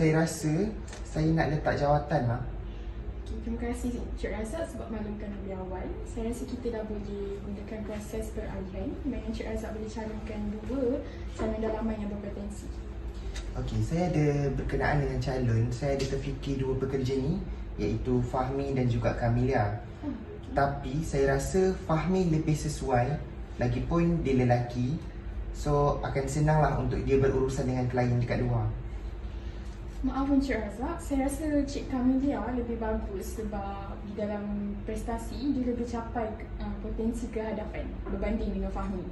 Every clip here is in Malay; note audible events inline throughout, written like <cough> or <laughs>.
Saya rasa saya nak letak jawatan lah. Okay, terima kasih Cik Razak sebab maklumkan lebih awal. Saya rasa kita dah boleh gunakan proses peralihan di mana Cik Razak boleh calonkan dua calon dalaman yang berpotensi. Okey, saya ada berkenaan dengan calon. Saya ada terfikir dua pekerja ni iaitu Fahmi dan juga Kamilia. Hmm. Tapi saya rasa Fahmi lebih sesuai lagipun dia lelaki. So akan senanglah untuk dia berurusan dengan klien dekat luar. Maaf Encik Razak, saya rasa Cik Kamilia lebih bagus sebab di dalam prestasi dia lebih capai uh, potensi kehadapan berbanding dengan Fahmi.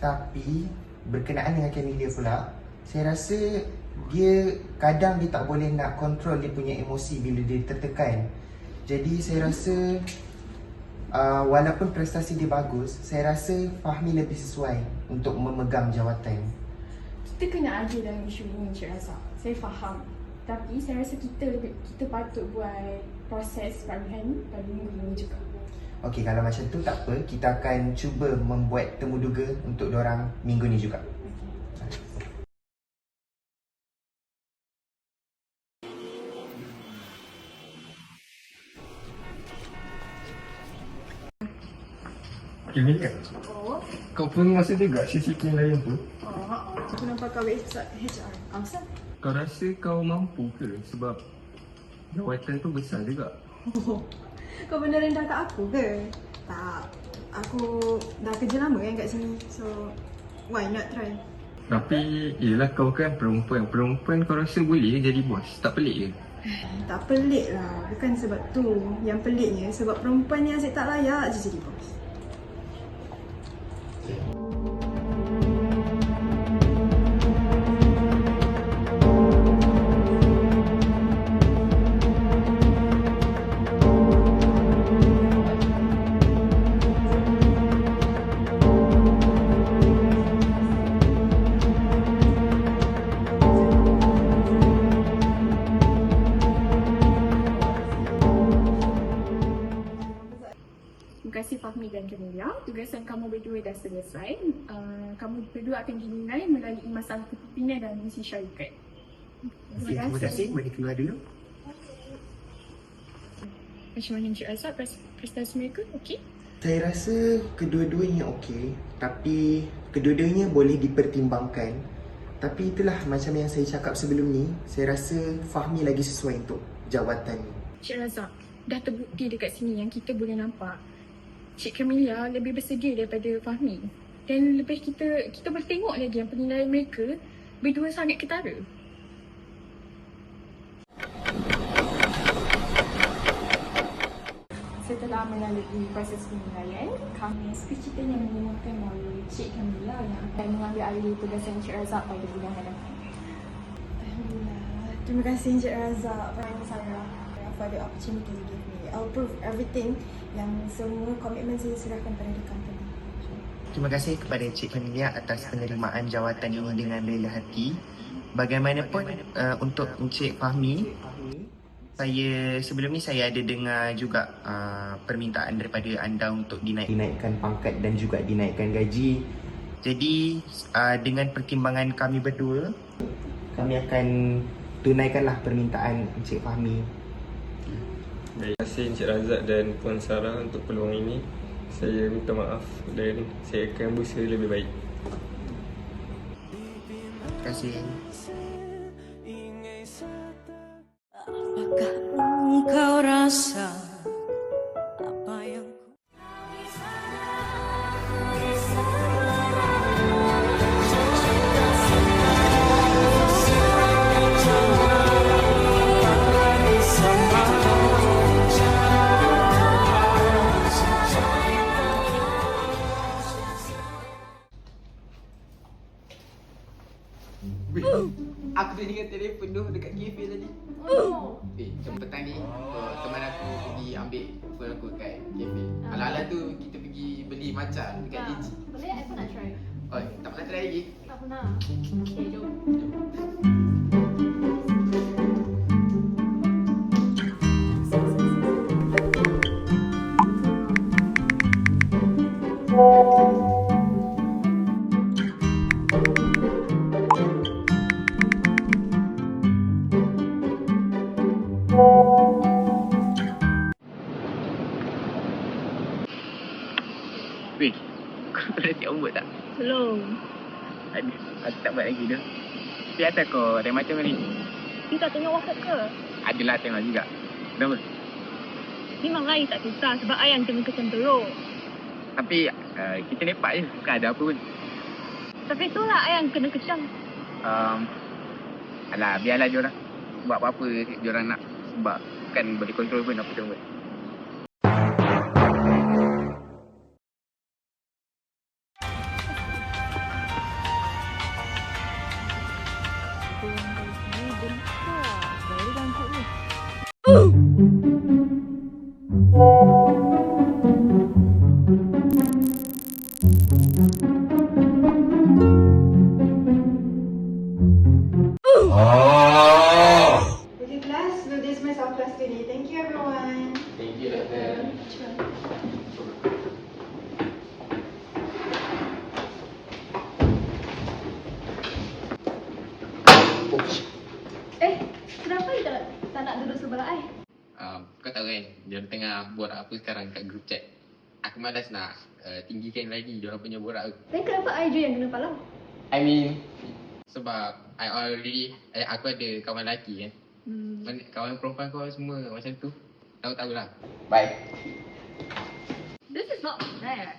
Tapi berkenaan dengan Kamilia pula, saya rasa dia kadang dia tak boleh nak kontrol dia punya emosi bila dia tertekan. Jadi saya rasa uh, walaupun prestasi dia bagus, saya rasa Fahmi lebih sesuai untuk memegang jawatan. Kita kena adil dalam isu ini Encik Razak. Saya faham. Tapi saya rasa kita lebih, kita patut buat proses peralihan pada minggu ini juga. Okey, kalau macam tu tak apa, kita akan cuba membuat temu duga untuk orang minggu ni juga. Emilia, Oh, kau pun masa juga CCK layan tu? oh, aku nampak kau website HR. Asal? Kau rasa kau mampu ke? Sebab jawatan tu besar juga. Oh, kau benar rendah kat aku ke? Tak. Aku dah kerja lama kan kat sini. So, why not try? Tapi, yelah kau kan perempuan. Perempuan kau rasa boleh jadi bos? Tak pelik ke? <sighs> Tak pelik lah. Bukan sebab tu. Yang peliknya sebab perempuan ni asyik tak layak je jadi bos. Fahmi dan Kamilia. Tugasan kamu berdua dah selesai. Uh, kamu berdua akan dinilai melalui masalah kepimpinan dan misi syarikat. Terima kasih. Mari keluar dulu. Macam mana Encik Azhar pres- prestasi mereka? Okey? Saya rasa kedua-duanya okey, tapi kedua-duanya boleh dipertimbangkan. Tapi itulah macam yang saya cakap sebelum ni, saya rasa Fahmi lagi sesuai untuk jawatan ni. Cik Razak, dah terbukti dekat sini yang kita boleh nampak Cik Kamilia lebih bersedia daripada Fahmi. Dan lebih kita kita boleh tengok lagi yang penilaian mereka berdua sangat ketara. Setelah melalui proses penilaian, kami sekecilnya mengumumkan bahawa Cik Kamilia yang akan mengambil alih tugasan Cik Razak pada bulan hadapan. Alhamdulillah. Terima kasih Encik Razak pada saya for the opportunity you give me. I'll prove everything yang semua komitmen saya serahkan pada the company. Terima kasih kepada Cik Kamilia atas penerimaan jawatan ini dengan rela hati. Bagaimanapun uh, untuk Encik Fahmi, saya sebelum ni saya ada dengar juga uh, permintaan daripada anda untuk dinaik dinaikkan pangkat dan juga dinaikkan gaji. Jadi uh, dengan pertimbangan kami berdua, kami akan tunaikanlah permintaan Encik Fahmi. Terima kasih Encik Razak dan Puan Sarah untuk peluang ini. Saya minta maaf dan saya akan berusaha lebih baik. Terima kasih. Apakah engkau rasa <laughs> Aku tadi dengan telefon tu dekat kafe tadi. Eh, jam petang ni uh, teman aku pergi ambil phone aku kat kafe. Ala-ala tu kita pergi beli matcha dekat Ah, JG. Boleh, pun nak try. Oh, tak pernah try lagi. Tak pernah. Okay, jom. Weh, <laughs> kau boleh siap umur tak? Belum. Aduh, Aku tak buat lagi dah. Tapi atas kau ada macam ni. Kau tak tengok WhatsApp ke? Adalah tengok juga. Kenapa? Memang lain tak kisah sebab ayah yang muka cenderung. Tapi uh, kita lepak je. Bukan ada apa pun. Tapi itulah ayah kena kecam. Um, alah, biarlah diorang. Buat apa-apa diorang nak. Sebab bukan boleh kontrol pun apa-apa. Okay palau? I mean, sebab I already, eh, aku ada kawan lelaki kan. Hmm. Kawan perempuan kau semua macam tu. Tahu-tahulah. Bye. This is not fair.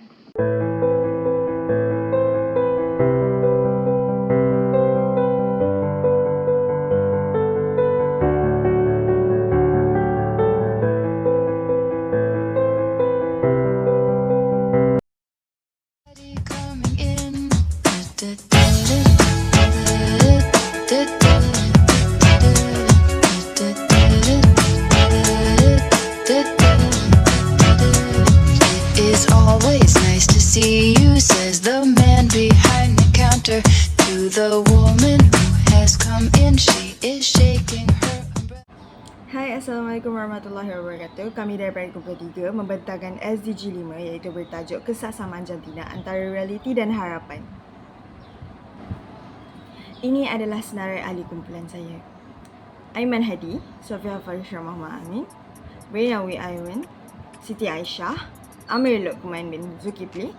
Hai, Assalamualaikum warahmatullahi wabarakatuh. Kami daripada kumpulan 3 membentangkan SDG 5 iaitu bertajuk Kesasamaan Jantina Antara Realiti dan Harapan. Ini adalah senarai ahli kumpulan saya. Aiman Hadi, Sofia Farisha Muhammad Amin, Renawi Aiman, Siti Aisyah, Amir Luqman bin Zulkifli,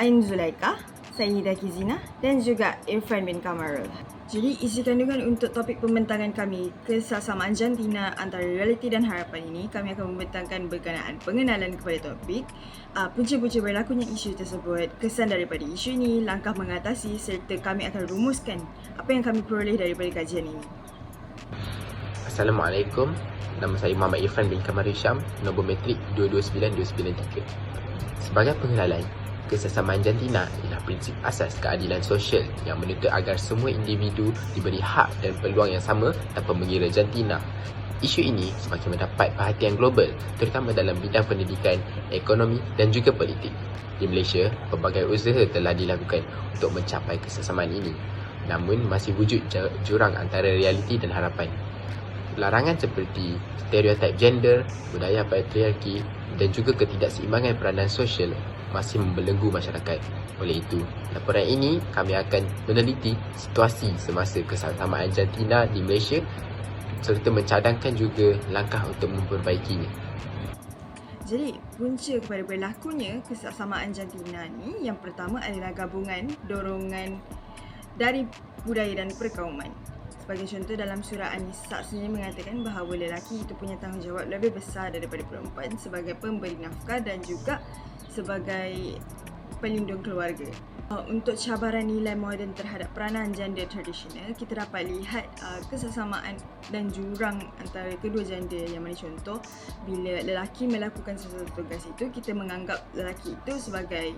Ain Zulaika, Sayyidah Kizina dan juga Irfan bin Kamarul. Jadi isi kandungan untuk topik pembentangan kami kesasamaan jantina antara realiti dan harapan ini kami akan membentangkan berkenaan pengenalan kepada topik, uh, punca-punca berlakunya isu tersebut, kesan daripada isu ini, langkah mengatasi serta kami akan rumuskan apa yang kami peroleh daripada kajian ini. Assalamualaikum Nama saya Muhammad Irfan bin Kamar Hisham Nombor metrik 229293 Sebagai pengenalan Kesesamaan jantina ialah prinsip asas keadilan sosial yang menuntut agar semua individu diberi hak dan peluang yang sama tanpa mengira jantina. Isu ini semakin mendapat perhatian global terutama dalam bidang pendidikan, ekonomi dan juga politik. Di Malaysia, pelbagai usaha telah dilakukan untuk mencapai kesesamaan ini. Namun masih wujud jurang antara realiti dan harapan. Larangan seperti stereotip gender, budaya patriarki dan juga ketidakseimbangan peranan sosial masih membelenggu masyarakat. Oleh itu, laporan ini kami akan meneliti situasi semasa kesesamaan jantina di Malaysia serta mencadangkan juga langkah untuk memperbaikinya. Jadi, punca kepada berlakunya kesamaan jantina ni yang pertama adalah gabungan dorongan dari budaya dan perkauman. Sebagai contoh dalam surah An-Nisa sendiri mengatakan bahawa lelaki itu punya tanggungjawab lebih besar daripada perempuan sebagai pemberi nafkah dan juga sebagai pelindung keluarga. Uh, untuk cabaran nilai moden terhadap peranan gender tradisional, kita dapat lihat uh, kesesamaan dan jurang antara kedua gender yang mana contoh bila lelaki melakukan sesuatu tugas itu, kita menganggap lelaki itu sebagai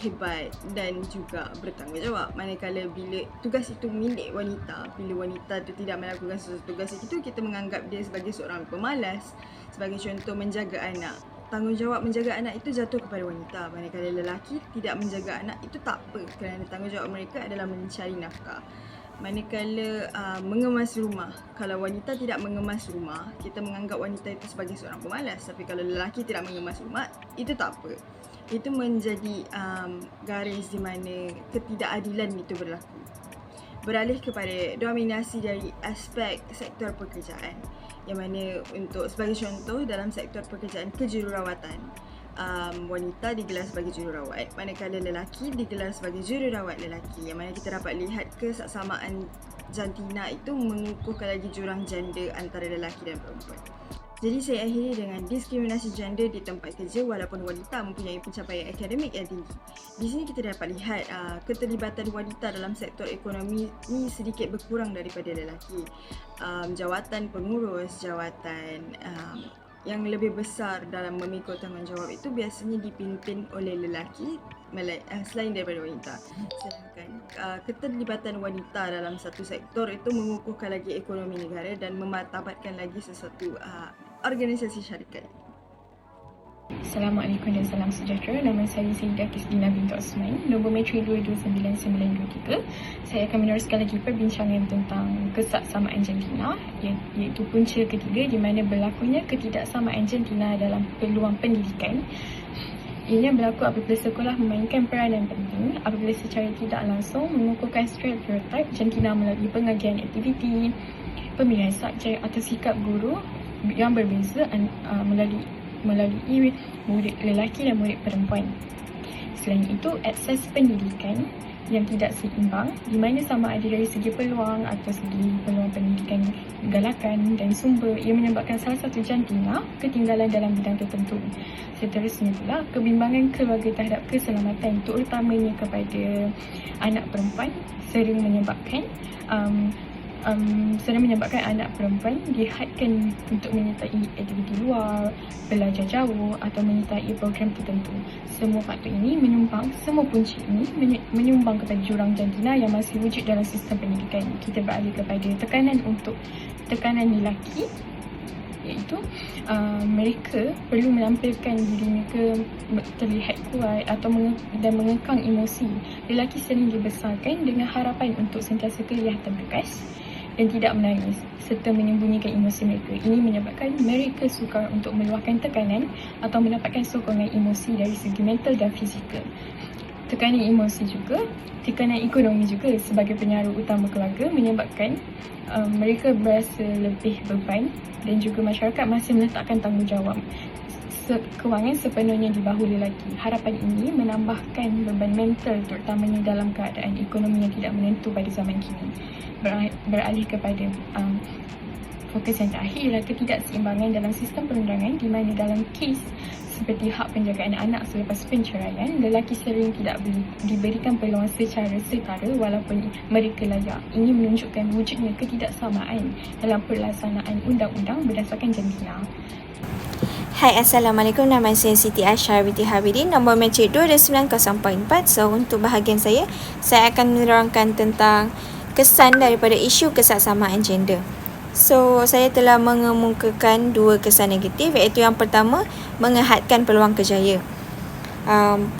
hebat dan juga bertanggungjawab. Manakala bila tugas itu milik wanita, bila wanita itu tidak melakukan sesuatu tugas itu, kita menganggap dia sebagai seorang pemalas. Sebagai contoh menjaga anak. Tanggungjawab menjaga anak itu jatuh kepada wanita. Manakala lelaki tidak menjaga anak itu tak apa kerana tanggungjawab mereka adalah mencari nafkah. Manakala uh, mengemas rumah, kalau wanita tidak mengemas rumah, kita menganggap wanita itu sebagai seorang pemalas. Tapi kalau lelaki tidak mengemas rumah, itu tak apa. Itu menjadi um, garis di mana ketidakadilan itu berlaku. Beralih kepada dominasi dari aspek sektor pekerjaan yang mana untuk sebagai contoh dalam sektor pekerjaan kejururawatan um, wanita digelar sebagai jururawat manakala lelaki digelar sebagai jururawat lelaki yang mana kita dapat lihat kesaksamaan jantina itu mengukuhkan lagi jurang gender antara lelaki dan perempuan. Jadi saya akhiri dengan diskriminasi gender di tempat kerja walaupun wanita mempunyai pencapaian akademik yang tinggi. Di sini kita dapat lihat uh, keterlibatan wanita dalam sektor ekonomi ni sedikit berkurang daripada lelaki. Um, jawatan pengurus, jawatan um, yang lebih besar dalam memikul tanggungjawab itu biasanya dipimpin oleh lelaki uh, selain daripada wanita. Sedangkan uh, keterlibatan wanita dalam satu sektor itu mengukuhkan lagi ekonomi negara dan memartabatkan lagi sesuatu uh, organisasi syarikat. Assalamualaikum dan salam sejahtera. Nama saya Sayyidah Kisdina binti Osman, nombor metri 22993. Saya akan meneruskan lagi perbincangan tentang kesaksamaan jantina ia- iaitu punca ketiga di mana berlakunya ketidaksamaan jantina dalam peluang pendidikan. Ianya berlaku apabila sekolah memainkan peranan penting apabila secara tidak langsung mengukuhkan stereotip jantina melalui pengagian aktiviti, pemilihan subjek atau sikap guru yang berbeza uh, melalui melalui murid lelaki dan murid perempuan. Selain itu, akses pendidikan yang tidak seimbang di mana sama ada dari segi peluang atau segi peluang pendidikan galakan dan sumber ia menyebabkan salah satu jantina ketinggalan dalam bidang tertentu. Seterusnya pula, kebimbangan keluarga terhadap keselamatan terutamanya kepada anak perempuan sering menyebabkan um, um, sering menyebabkan anak perempuan dihadkan untuk menyertai aktiviti luar, belajar jauh atau menyertai program tertentu. Semua faktor ini menyumbang, semua punca ini menyumbang kepada jurang jantina yang masih wujud dalam sistem pendidikan. Kita beralih kepada tekanan untuk tekanan lelaki iaitu uh, mereka perlu menampilkan diri mereka terlihat kuat atau menge- dan mengekang emosi. Lelaki sering dibesarkan dengan harapan untuk sentiasa kelihatan tegas dan tidak menangis serta menyembunyikan emosi mereka. Ini menyebabkan mereka sukar untuk meluahkan tekanan atau mendapatkan sokongan emosi dari segi mental dan fizikal. Tekanan emosi juga, tekanan ekonomi juga sebagai penyaruh utama keluarga menyebabkan um, mereka berasa lebih beban dan juga masyarakat masih meletakkan tanggungjawab kewangan sepenuhnya di bahu lelaki. Harapan ini menambahkan beban mental terutamanya dalam keadaan ekonomi yang tidak menentu pada zaman kini. Ber- beralih kepada um, fokus yang terakhir ialah ketidakseimbangan dalam sistem perundangan di mana dalam kes seperti hak penjagaan anak selepas penceraian, lelaki sering tidak diberikan peluang secara setara walaupun mereka layak. Ini menunjukkan wujudnya ketidaksamaan dalam pelaksanaan undang-undang berdasarkan jantina. Hai Assalamualaikum. Nama saya Siti Aisyah binti Habibin Nombor mencik 22904 So untuk bahagian saya Saya akan menerangkan tentang Kesan daripada isu kesaksamaan gender. So saya telah mengemukakan dua kesan negatif Iaitu yang pertama Mengehadkan peluang kerjaya. Um,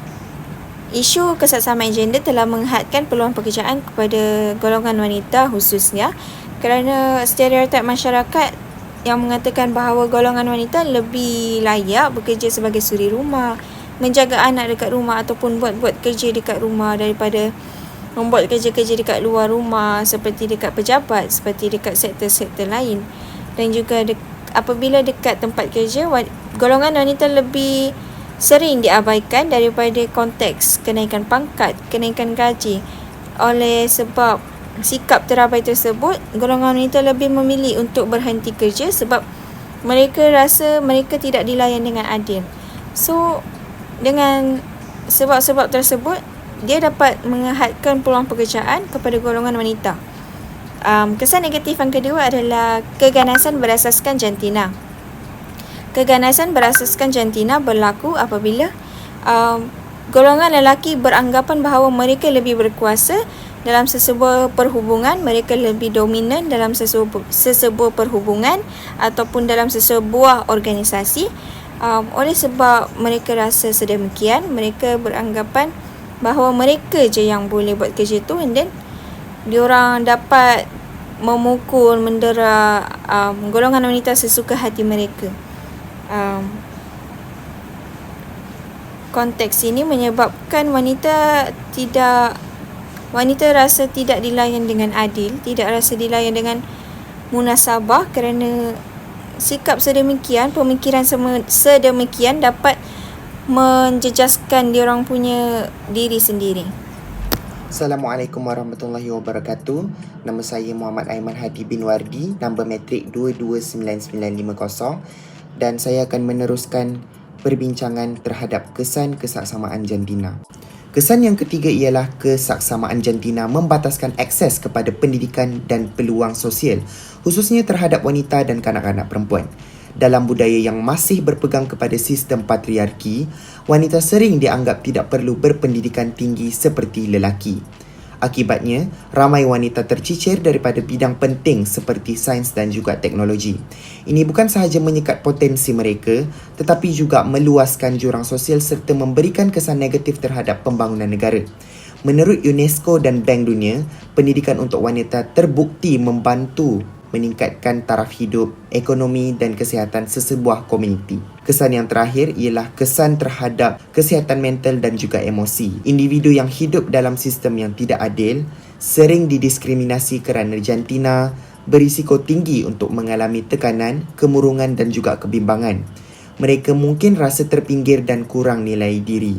Isu kesaksamaan gender telah menghadkan peluang pekerjaan kepada golongan wanita khususnya. Kerana stereotip masyarakat yang mengatakan bahawa golongan wanita lebih layak bekerja sebagai suri rumah, menjaga anak dekat rumah ataupun buat-buat kerja dekat rumah daripada membuat kerja-kerja dekat luar rumah seperti dekat pejabat, seperti dekat sektor-sektor lain. Dan juga de- apabila dekat tempat kerja, wa- golongan wanita lebih sering diabaikan daripada konteks kenaikan pangkat, kenaikan gaji. Oleh sebab sikap terabai tersebut, golongan wanita lebih memilih untuk berhenti kerja sebab mereka rasa mereka tidak dilayan dengan adil. So, dengan sebab-sebab tersebut, dia dapat mengehadkan peluang pekerjaan kepada golongan wanita. Um, kesan negatif yang kedua adalah keganasan berasaskan jantina. Keganasan berasaskan jantina berlaku apabila um, golongan lelaki beranggapan bahawa mereka lebih berkuasa dalam sesebuah perhubungan, mereka lebih dominan dalam sesebuah, sesebuah perhubungan ataupun dalam sesebuah organisasi. Um, oleh sebab mereka rasa sedemikian, mereka beranggapan bahawa mereka je yang boleh buat kerja tu and then diorang dapat memukul, mendera um, golongan wanita sesuka hati mereka. Um, konteks ini menyebabkan wanita tidak wanita rasa tidak dilayan dengan adil, tidak rasa dilayan dengan munasabah kerana sikap sedemikian, pemikiran sedemikian dapat menjejaskan diorang punya diri sendiri. Assalamualaikum warahmatullahi wabarakatuh. Nama saya Muhammad Aiman Hadi bin Wardi, nombor matrik 229950 dan saya akan meneruskan perbincangan terhadap kesan kesaksamaan jantina. Kesan yang ketiga ialah kesaksamaan jantina membataskan akses kepada pendidikan dan peluang sosial khususnya terhadap wanita dan kanak-kanak perempuan. Dalam budaya yang masih berpegang kepada sistem patriarki, wanita sering dianggap tidak perlu berpendidikan tinggi seperti lelaki. Akibatnya, ramai wanita tercicir daripada bidang penting seperti sains dan juga teknologi. Ini bukan sahaja menyekat potensi mereka, tetapi juga meluaskan jurang sosial serta memberikan kesan negatif terhadap pembangunan negara. Menurut UNESCO dan Bank Dunia, pendidikan untuk wanita terbukti membantu meningkatkan taraf hidup, ekonomi dan kesihatan sesebuah komuniti. Kesan yang terakhir ialah kesan terhadap kesihatan mental dan juga emosi. Individu yang hidup dalam sistem yang tidak adil sering didiskriminasi kerana jantina berisiko tinggi untuk mengalami tekanan, kemurungan dan juga kebimbangan. Mereka mungkin rasa terpinggir dan kurang nilai diri.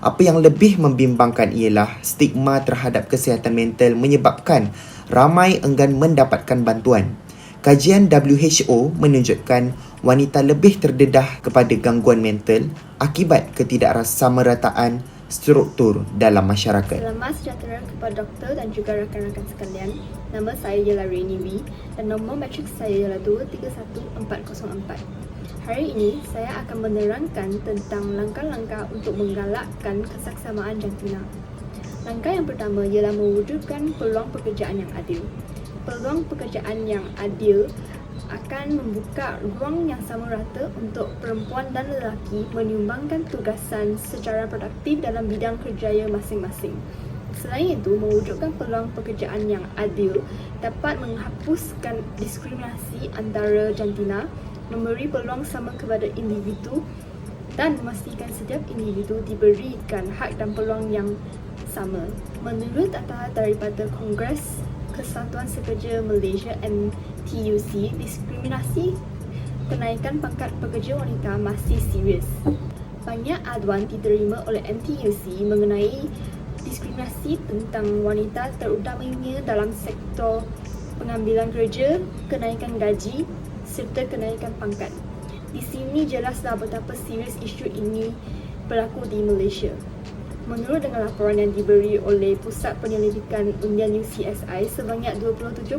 Apa yang lebih membimbangkan ialah stigma terhadap kesihatan mental menyebabkan ramai enggan mendapatkan bantuan. Kajian WHO menunjukkan wanita lebih terdedah kepada gangguan mental akibat ketidaksamarataan struktur dalam masyarakat. Selamat sejahtera kepada doktor dan juga rakan-rakan sekalian. Nama saya ialah Rainy V dan nombor matrik saya ialah 231404. Hari ini saya akan menerangkan tentang langkah-langkah untuk menggalakkan kesaksamaan jantina. Langkah yang pertama ialah mewujudkan peluang pekerjaan yang adil. Peluang pekerjaan yang adil akan membuka ruang yang sama rata untuk perempuan dan lelaki menyumbangkan tugasan secara produktif dalam bidang kerjaya masing-masing. Selain itu, mewujudkan peluang pekerjaan yang adil dapat menghapuskan diskriminasi antara jantina, memberi peluang sama kepada individu dan memastikan setiap individu diberikan hak dan peluang yang sama. Menurut data daripada Kongres Kesatuan Sekerja Malaysia NTUC, diskriminasi kenaikan pangkat pekerja wanita masih serius. Banyak aduan diterima oleh NTUC mengenai diskriminasi tentang wanita terutamanya dalam sektor pengambilan kerja, kenaikan gaji serta kenaikan pangkat. Di sini jelaslah betapa serius isu ini berlaku di Malaysia. Menurut dengan laporan yang diberi oleh Pusat Penyelidikan Undian UCSI, sebanyak 27%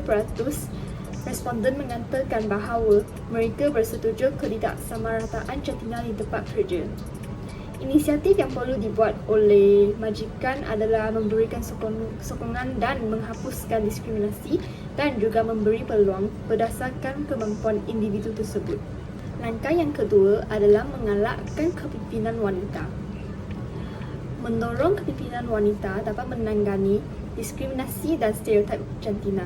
responden mengatakan bahawa mereka bersetuju ketidaksamarataan jantina di tempat kerja. Inisiatif yang perlu dibuat oleh majikan adalah memberikan sokong, sokongan dan menghapuskan diskriminasi dan juga memberi peluang berdasarkan kemampuan individu tersebut. Langkah yang kedua adalah mengalakkan kepimpinan wanita mendorong kepimpinan wanita dapat menangani diskriminasi dan stereotip jantina.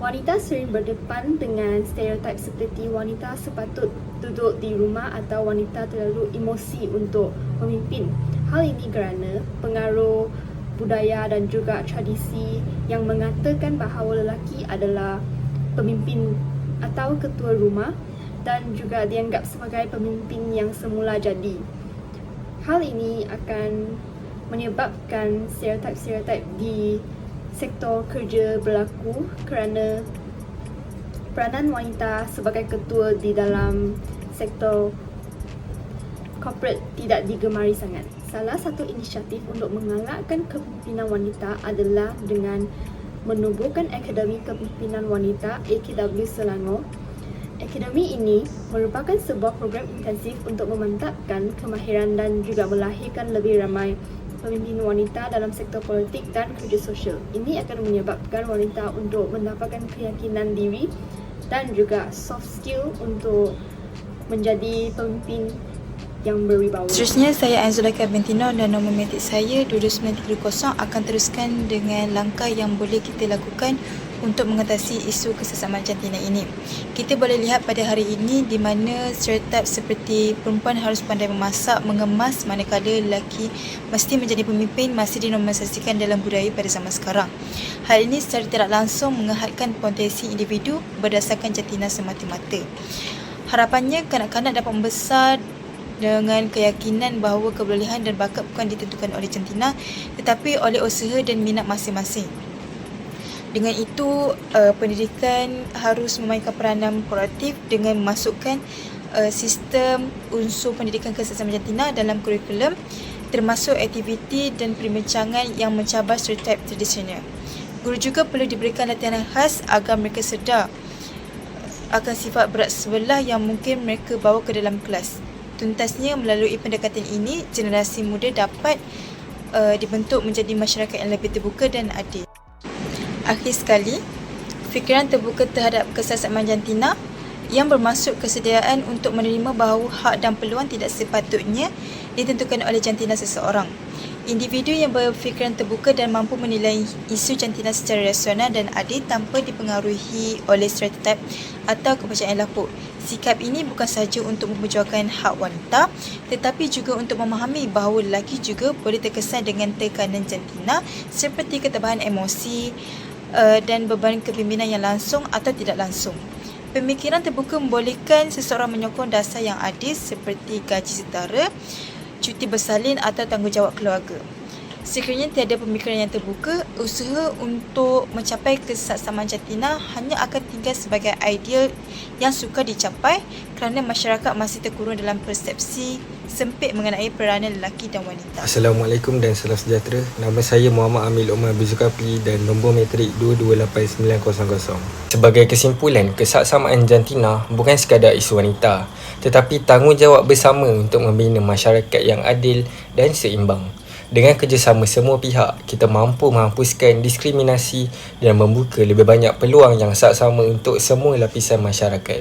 Wanita sering berdepan dengan stereotip seperti wanita sepatut duduk di rumah atau wanita terlalu emosi untuk memimpin. Hal ini kerana pengaruh budaya dan juga tradisi yang mengatakan bahawa lelaki adalah pemimpin atau ketua rumah dan juga dianggap sebagai pemimpin yang semula jadi. Hal ini akan menyebabkan stereotip-stereotip di sektor kerja berlaku kerana peranan wanita sebagai ketua di dalam sektor corporate tidak digemari sangat. Salah satu inisiatif untuk mengalakkan kepimpinan wanita adalah dengan menubuhkan Akademi Kepimpinan Wanita AKW Selangor. Akademi ini merupakan sebuah program intensif untuk memantapkan kemahiran dan juga melahirkan lebih ramai pemimpin wanita dalam sektor politik dan kerja sosial. Ini akan menyebabkan wanita untuk mendapatkan keyakinan diri dan juga soft skill untuk menjadi pemimpin yang berwibawa. Seterusnya, saya Anzulaka Bentino dan nombor metik saya 22930 akan teruskan dengan langkah yang boleh kita lakukan untuk mengatasi isu kesesamaan jantina ini. Kita boleh lihat pada hari ini di mana stereotip seperti perempuan harus pandai memasak, mengemas manakala lelaki mesti menjadi pemimpin masih dinormalisasikan dalam budaya pada zaman sekarang. Hal ini secara tidak langsung mengahadkan potensi individu berdasarkan jantina semata-mata. Harapannya kanak-kanak dapat membesar dengan keyakinan bahawa kebolehan dan bakat bukan ditentukan oleh jantina tetapi oleh usaha dan minat masing-masing. Dengan itu, uh, pendidikan harus memainkan peranan proaktif dengan memasukkan uh, sistem unsur pendidikan kesesamaan jantina dalam kurikulum termasuk aktiviti dan perbincangan yang mencabar stereotip tradisional. Guru juga perlu diberikan latihan khas agar mereka sedar akan sifat berat sebelah yang mungkin mereka bawa ke dalam kelas. Tuntasnya melalui pendekatan ini, generasi muda dapat uh, dibentuk menjadi masyarakat yang lebih terbuka dan adil. Akhir sekali, fikiran terbuka terhadap kesesamaan jantina yang bermaksud kesediaan untuk menerima bahawa hak dan peluang tidak sepatutnya ditentukan oleh jantina seseorang. Individu yang berfikiran terbuka dan mampu menilai isu jantina secara rasional dan adil tanpa dipengaruhi oleh stereotip atau kepercayaan lapuk. Sikap ini bukan sahaja untuk memperjuangkan hak wanita tetapi juga untuk memahami bahawa lelaki juga boleh terkesan dengan tekanan jantina seperti ketebahan emosi uh, dan beban kepimpinan yang langsung atau tidak langsung. Pemikiran terbuka membolehkan seseorang menyokong dasar yang adil seperti gaji setara, cuti bersalin atau tanggungjawab keluarga. Sekiranya tiada pemikiran yang terbuka, usaha untuk mencapai kesaksamaan jantina hanya akan tinggal sebagai ideal yang sukar dicapai kerana masyarakat masih terkurung dalam persepsi sempit mengenai peranan lelaki dan wanita. Assalamualaikum dan salam sejahtera. Nama saya Muhammad Amil Omar bin Zulkafli dan nombor matrik 228900. Sebagai kesimpulan, kesaksamaan jantina bukan sekadar isu wanita, tetapi tanggungjawab bersama untuk membina masyarakat yang adil dan seimbang. Dengan kerjasama semua pihak, kita mampu menghapuskan diskriminasi dan membuka lebih banyak peluang yang saksama untuk semua lapisan masyarakat.